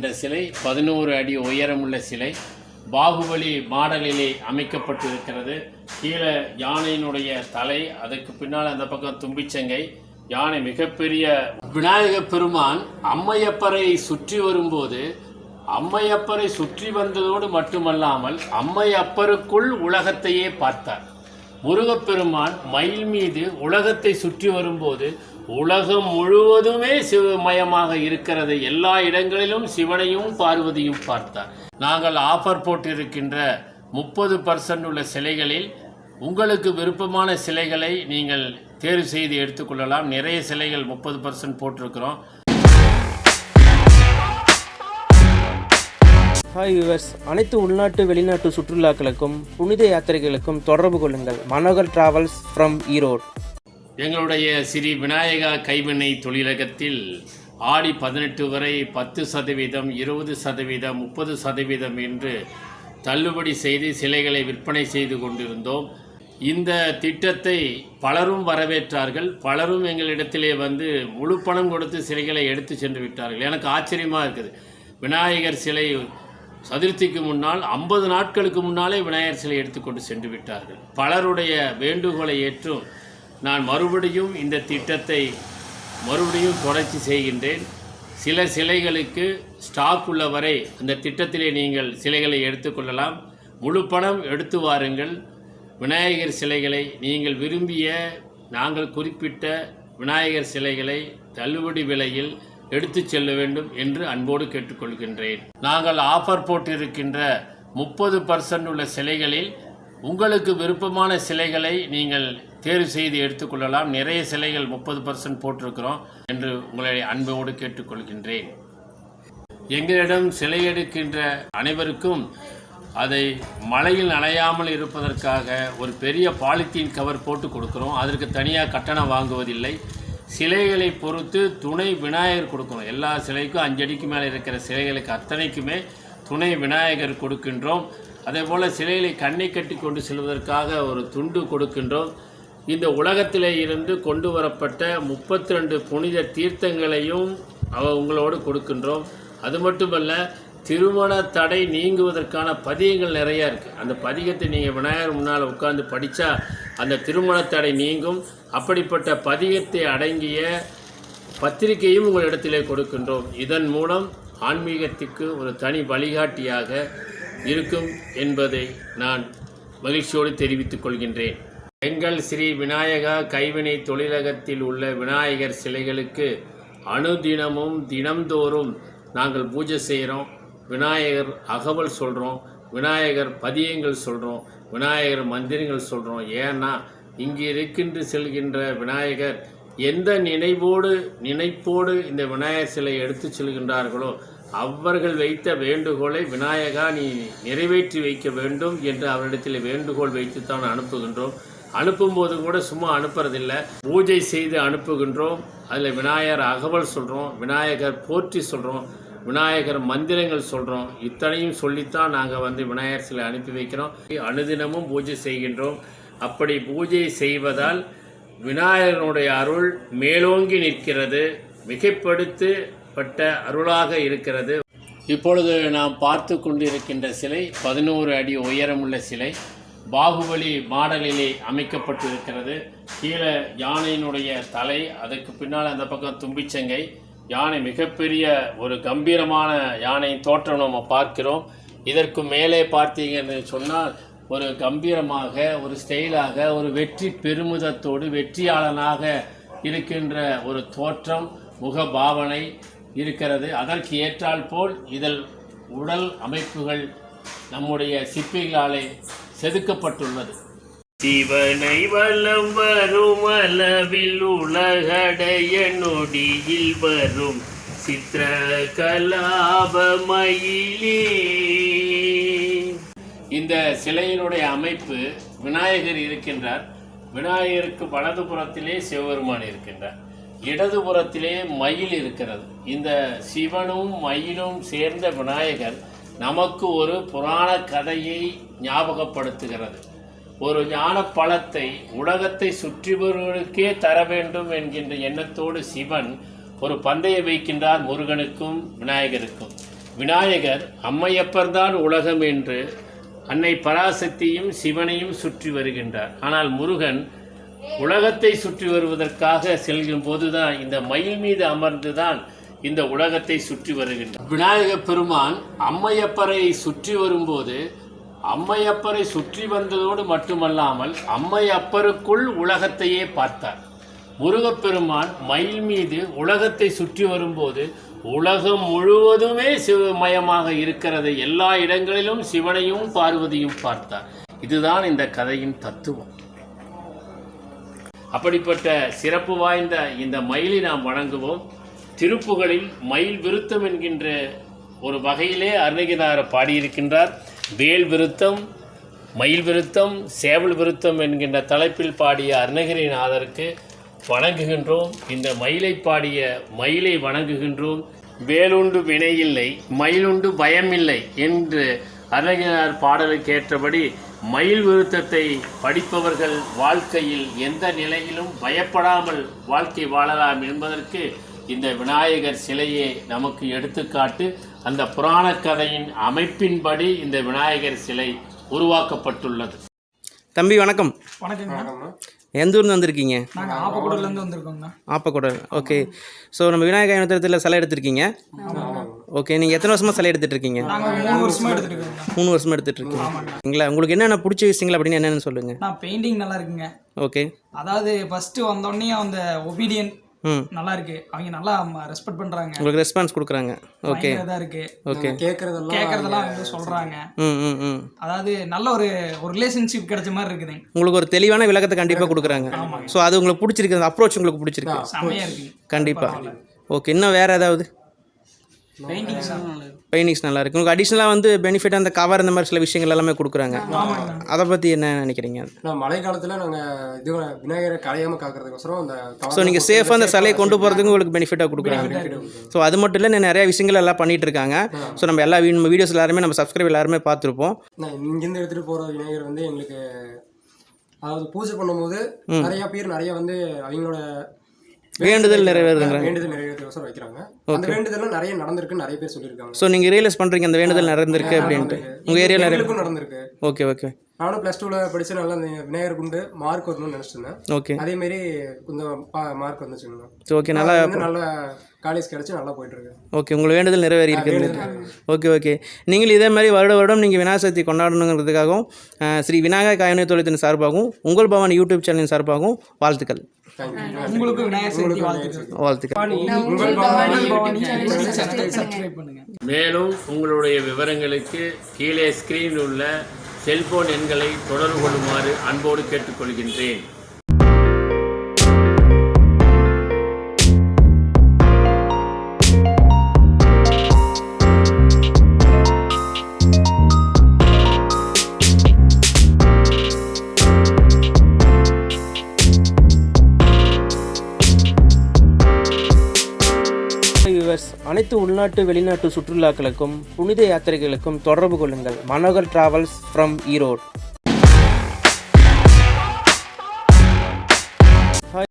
என்ற சிலை பதினோரு அடி உயரமுள்ள சிலை பாகுபலி மாடலிலே அமைக்கப்பட்டிருக்கிறது. கீழே யானையினுடைய தலை அதுக்கு பின்னால் அந்த பக்கம் தும்பிச்சங்கை. யானை மிகப்பெரிய விநாயக பெருமான் அம்மையப்பரை சுற்றி வரும்போது அம்மையப்பரை சுற்றி வந்ததோடு மட்டுமல்லாமல் அம்மையப்பருக்குள் உலகத்தையே பார்த்தார். முருகப்பெருமான் மயில் மீது உலகத்தை சுற்றி வரும்போது உலகம் முழுவதுமே சிவமயமாக இருக்கிறது எல்லா இடங்களிலும் சிவனையும் பார்வதியும் பார்த்தார். நாங்கள் ஆஃபர் போட்டிருக்கின்ற முப்பது பர்சன்ட் உள்ள சிலைகளில் உங்களுக்கு விருப்பமான சிலைகளை நீங்கள் தேர்வு செய்து எடுத்துக்கொள்ளலாம். நிறைய சிலைகள் முப்பது பர்சன்ட் போட்டிருக்கிறோம். ஹாய் வியூவர்ஸ் அனைத்து உள்நாட்டு வெளிநாட்டு சுற்றுலாக்களுக்கும் புனித யாத்திரைகளுக்கும் தொடர்பு கொள்ளுங்கள். மனோகர் டிராவல்ஸ் ஃப்ரம் ஈரோடு எங்களுடைய ஸ்ரீ விநாயகா கைவினை தொழிலகத்தில் ஆடி பதினெட்டு வரை பத்து சதவீதம் இருபது சதவீதம் முப்பது சதவீதம் என்று தள்ளுபடி செய்து சிலைகளை விற்பனை செய்து கொண்டிருந்தோம். இந்த திட்டத்தை பலரும் வரவேற்றார்கள். பலரும் எங்களிடத்திலே வந்து முழு பணம் கொடுத்து சிலைகளை எடுத்து சென்று விட்டார்கள். எனக்கு ஆச்சரியமாக இருக்குது. விநாயகர் சிலை சதுர்த்திக்கு முன்னால் ஐம்பது நாட்களுக்கு முன்னாலே விநாயகர் சிலை எடுத்துக்கொண்டு சென்று விட்டார்கள். பலருடைய வேண்டுகோளை ஏற்றும் நான் மறுபடியும் இந்த திட்டத்தை மறுபடியும் தொடர்ச்சி செய்கின்றேன். சில சிலைகளுக்கு ஸ்டாக் உள்ள வரை அந்த திட்டத்திலே நீங்கள் சிலைகளை எடுத்துக்கொள்ளலாம் முழு பணம் எடுத்து வாருங்கள். விநாயகர் சிலைகளை நீங்கள் விரும்பிய நாங்கள் குறிப்பிட்ட விநாயகர் சிலைகளை தள்ளுபடி விலையில் எடுத்துச் செல்ல வேண்டும் என்று அன்போடு கேட்டுக்கொள்கின்றேன். நாங்கள் ஆஃபர் போட்டிருக்கின்ற முப்பது பர்சன்ட் உள்ள சிலைகளில் உங்களுக்கு விருப்பமான சிலைகளை நீங்கள் தேர்வு செய்து எடுத்துக்கொள்ளலாம். நிறைய சிலைகள் முப்பது பர்சன்ட் போட்டிருக்கிறோம் என்று உங்களை அன்போடு கேட்டுக்கொள்கின்றேன். எங்களிடம் சிலை எடுக்கின்ற அனைவருக்கும் அதை மழையில் நனையாமல் இருப்பதற்காக ஒரு பெரிய பாலித்தீன் கவர் போட்டு கொடுக்குறோம். அதற்கு தனியாக கட்டணம் வாங்குவதில்லை. சிலைகளை பொறுத்து துணை விநாயகர் கொடுக்கணும். எல்லா சிலைக்கும் அஞ்சடிக்கு மேலே இருக்கிற சிலைகளுக்கு அத்தனைக்குமே துணை விநாயகர் கொடுக்கின்றோம். அதே போல் சிலைகளை கண்ணை கட்டி கொண்டு செல்வதற்காக ஒரு துண்டு கொடுக்கின்றோம். இந்த உலகத்திலே இருந்து கொண்டு வரப்பட்ட முப்பத்தி ரெண்டு புனித தீர்த்தங்களையும் அவ உங்களோடு கொடுக்கின்றோம். அது மட்டுமல்ல திருமண தடை நீங்குவதற்கான பதிகங்கள் நிறையா இருக்குது அந்த பதிகத்தை நீங்கள் விநாயகர் முன்னால் உட்கார்ந்து படித்தா அந்த திருமண தடை நீங்கும். அப்படிப்பட்ட பதிகத்தை அடங்கிய பத்திரிகையும் உங்களிடத்திலே கொடுக்கின்றோம். இதன் மூலம் ஆன்மீகத்துக்கு ஒரு தனி வழிகாட்டியாக இருக்கும் என்பதை நான் மகிழ்ச்சியோடு தெரிவித்துக் கொள்கின்றேன். பெண்கள் ஸ்ரீ விநாயகா கைவினை தொழிலகத்தில் உள்ள விநாயகர் சிலைகளுக்கு அனுதினமும் தினம்தோறும் நாங்கள் பூஜை செய்கிறோம் விநாயகர் அகவல் சொல்கிறோம் விநாயகர் பதியங்கள் சொல்கிறோம் விநாயகர் மந்திரங்கள் சொல்கிறோம் ஏன்னா இங்கே இருக்கின்ற செல்கின்ற விநாயகர் எந்த நினைவோடு நினைப்போடு இந்த விநாயகர் சிலை எடுத்து செல்கின்றார்களோ அவர்கள் வைத்த வேண்டுகோளை விநாயகா நீ நிறைவேற்றி வைக்க வேண்டும் என்று அவரிடத்தில் வேண்டுகோள் வைத்துத்தான் அனுப்புகின்றோம். அனுப்பும்போது கூட சும்மா அனுப்புறதில்லை. பூஜை செய்து அனுப்புகின்றோம். அதில் விநாயகர் அகவல் சொல்கிறோம் விநாயகர் போற்றி சொல்கிறோம் விநாயகர் மந்திரங்கள் சொல்கிறோம் இத்தனையும் சொல்லித்தான் நாங்கள் வந்து விநாயகர் சிலை அனுப்பி வைக்கிறோம். அனுதினமும் பூஜை செய்கின்றோம். அப்படி பூஜை செய்வதால் விநாயகனுடைய அருள் மேலோங்கி நிற்கிறது மிகைப்படுத்தப்பட்ட அருளாக இருக்கிறது. இப்பொழுது நாம் பார்த்து கொண்டிருக்கின்ற சிலை பதினோரு அடி உயரமுள்ள சிலை. பாகுபலி மாடலிலே அமைக்கப்பட்டிருக்கிறது. கீழே யானையினுடைய தலை அதுக்கு பின்னால் அந்த பக்கம் தும்பிச்சங்கை. யானை மிகப்பெரிய ஒரு கம்பீரமான யானையின் தோற்றம் நம்ம பார்க்கிறோம். இதற்கு மேலே பார்த்தீங்கன்னு சொன்னால் ஒரு கம்பீரமாக ஒரு ஸ்டைலாக ஒரு வெற்றி பெருமிதத்தோடு வெற்றியாளனாக இருக்கின்ற ஒரு தோற்றம் முக பாவனை இருக்கிறது. அதற்கு ஏற்றால் போல் இதில் உடல் அமைப்புகள் நம்முடைய சிற்பிகளாலே செதுக்கப்பட்டுள்ளது. சிவனை வலம் வரும் அளவில் உலகடைய நொடியில் வரும் சித்திர கலாபமயிலே இந்த சிலையினுடைய அமைப்பு விநாயகர் இருக்கின்றார். விநாயகருக்கு வலதுபுறத்திலே சிவபெருமான் இருக்கின்றார். இடதுபுறத்திலே மயில் இருக்கிறது. இந்த சிவனும் மயிலும் சேர்ந்த விநாயகர் நமக்கு ஒரு புராண கதையை ஞாபகப்படுத்துகிறது. ஒரு ஞான பழத்தை உலகத்தை சுற்றிவர்களுக்கே தர வேண்டும் என்கின்ற எண்ணத்தோடு சிவன் ஒரு பந்தயம் வைக்கின்றார் முருகனுக்கும் விநாயகருக்கும். விநாயகர் அம்மையப்பர் தான் உலகம் என்று அன்னை பராசக்தியும் சிவனையும் சுற்றி வருகின்றார். ஆனால் முருகன் உலகத்தை சுற்றி வருவதற்காக செல்கும் போதுதான் இந்த மயில் மீது அமர்ந்து தான் இந்த உலகத்தை சுற்றி வருகின்றார். விநாயக பெருமான் அம்மையப்பரை சுற்றி வரும்போது அம்மையப்பரை சுற்றி வந்ததோடு மட்டுமல்லாமல் அம்மையப்பருக்குள் உலகத்தையே பார்த்தார். முருகப்பெருமான் மயில் மீது உலகத்தை சுற்றி வரும்போது உலகம் முழுவதுமே சிவமயமாக இருக்கிறது எல்லா இடங்களிலும் சிவனையும் பார்வதியும் பார்த்தார். இதுதான் இந்த கதையின் தத்துவம். அப்படிப்பட்ட சிறப்பு வாய்ந்த இந்த மயிலை நாம் வணங்குவோம். திருப்புகளில் மயில் விருத்தம் என்கின்ற ஒரு வகையிலே அருணகிரிநாதர் பாடியிருக்கின்றார். வேல் விருத்தம் மயில் விருத்தம் சேவல் விருத்தம் என்கின்ற தலைப்பில் பாடிய அருணகிரிநாதருக்கு வணங்குகின்றோம். இந்த மயிலை பாடிய மயிலை வணங்குகின்றோம். வேலுண்டு வினையில்லை மயிலுண்டு பயமில்லை என்று அருணகிரிநாதர் பாடலுக்கு ஏற்றபடி மயில் விருத்தத்தை படிப்பவர்கள் வாழ்க்கையில் எந்த நிலையிலும் பயப்படாமல் வாழ்க்கை வாழலாம் என்பதற்கு இந்த விநாயகர் சிலையே நமக்கு எடுத்துக்காட்டு அந்த புராண கதையின் அமைப்பின்படி இந்த விநாயகர் சிலை உருவாக்கப்பட்டுள்ளது. தம்பி வணக்கம். வணக்கங்க எந்த ஊர்ந்து வந்திருக்கீங்க? நாங்கள் ஆப்பக்கூடலேருந்து வந்திருக்கோங்க. ஆப்பக்கூடல். ஓகே. ஸோ நம்ம விநாயகர் யந்திரத்தில் சிலை எடுத்திருக்கீங்க? ஓகே நீங்கள் எத்தனை வருஷமாக சிலை எடுத்துட்டு இருக்கீங்க நாங்கள் மூணு வருஷமா எடுத்துட்டு இருக்கோங்க மூணு வருஷமாக எடுத்துட்டு இருக்கீங்களா உங்களுக்கு என்னென்ன பிடிச்ச விஷயங்கள் அப்படின்னு என்னென்னு சொல்லுங்கள் நான் பெயிண்டிங் நல்லா இருக்குங்க. ஓகே. அதாவது ஃபர்ஸ்ட் வந்தோடனே அந்த ஒபீடியன் நல்லா இருக்கு அவங்க நல்லா ரெஸ்பெக்ட் பண்றாங்க. உங்களுக்கு ரெஸ்பான்ஸ் கொடுக்குறாங்க. ஓகே இதா இருக்கு. ஓகே கேட்கறதெல்லாம் கேட்கறதெல்லாம் அவங்க சொல்றாங்க. ம் ம் ம். அதாவது நல்ல ஒரு ஒரு ரிலேஷன்ஷிப் கிடைச்ச மாதிரி இருக்குதுங்க. உங்களுக்கு ஒரு தெளிவான விளக்கத்தை கண்டிப்பாக கொடுக்குறாங்க. ஸோ அது உங்களுக்கு பிடிச்சிருக்கு அந்த அப்ரோச் உங்களுக்கு பிடிச்சிருக்கு. செமையா கண்டிப்பாக ஓகே இன்னும் வேறு ஏதாவது? பெயிண்டிங் பெயிண்டிங்ஸ் நல்லா இருக்கு. உங்களுக்கு அடிஷ்னலாக வந்து பெனிஃபிட் அந்த கவர் இந்த மாதிரி சில விஷயங்கள் எல்லாமே கொடுக்குறாங்க. அதை பற்றி என்ன நினைக்கிறீங்க? நான் மழை காலத்துல நாங்க இது விநாயகரை கரையாம காக்கிறதுக்கோசரம் அந்த ஸோ நீங்கள் சேஃபாக அந்த சிலையை கொண்டு போகிறதுக்கு உங்களுக்கு பெனிஃபிட்டாக கொடுக்குறாங்க. ஸோ அது மட்டும் இல்லை நிறைய விஷயங்கள் எல்லாம் பண்ணிட்டு இருக்காங்க. ஸோ நம்ம எல்லா நம்ம வீடியோஸ் எல்லாருமே நம்ம சப்ஸ்கிரைப் எல்லாருமே பார்த்துருப்போம். இங்கிருந்து எடுத்துட்டு போற விநாயகர் வந்து எங்களுக்கு அதாவது பூஜை பண்ணும்போது நிறைய பேர் நிறைய வந்து அவங்களோட வேண்டுதல் நிறைவேறுதுங்கிறாங்க. வேண்டுதல் நிறைவேறதுக்கோசரம் வைக்கிறாங்க. அந்த வேண்டுதல்லாம் நிறைய நடந்திருக்குன்னு நிறைய பேர் சொல்லியிருக்காங்க. ஸோ நீங்கள் ரியலைஸ் பண்ணுறீங்க அந்த வேண்டுதல் நடந்திருக்கு அப்படின்ட்டு. உங்கள் ஏரியாவில் நிறைய நடந்திருக்கு. ஓகே ஓகே நானும் ப்ளஸ் டூவில் படிச்சு நல்லா விநாயகர் குண்டு மார்க் வரணும்னு நினச்சிட்டு இருந்தேன். ஓகே அதே மாதிரி கொஞ்சம் மார்க் வந்துச்சுங்க. ஓகே நல்லா நல்ல காலேஜ் கிடைச்சு நல்லா போயிட்டு இருக்கு ஓகே உங்கள் வேண்டுதல் நிறைவேறி இருக்குது ஓகே ஓகே நீங்கள் இதே மாதிரி வருட வருடம் நீங்கள் விநாயகர் சதுர்த்தி கொண்டாடணுங்கிறதுக்காகவும் ஸ்ரீ விநாயகர் காயனை தொழிலத்தின் சார்பாகவும் உங்கள் பவானி யூடியூப் சேனலின் சார்பாகவும் வாழ்த்துக்கள். உங்களுக்கு விநாயகர் சதுர்த்தி வாழ்த்துக்கள். வாழ்த்துக்கள். சப்ஸ்கிரைப் பண்ணுங்க. மேலும் உங்களுடைய விவரங்களுக்கு கீழே ஸ்கிரீனில் உள்ள செல்போன் எண்களை தொடர்பு கொள்ளுமாறு அன்போடு கேட்டுக்கொள்கின்றேன். டிராவலர்ஸ் அனைத்து உள்நாட்டு வெளிநாட்டு சுற்றுலாக்களுக்கும் புனித யாத்திரைகளுக்கும் தொடர்பு கொள்ளுங்கள். Manohar travels from Erode.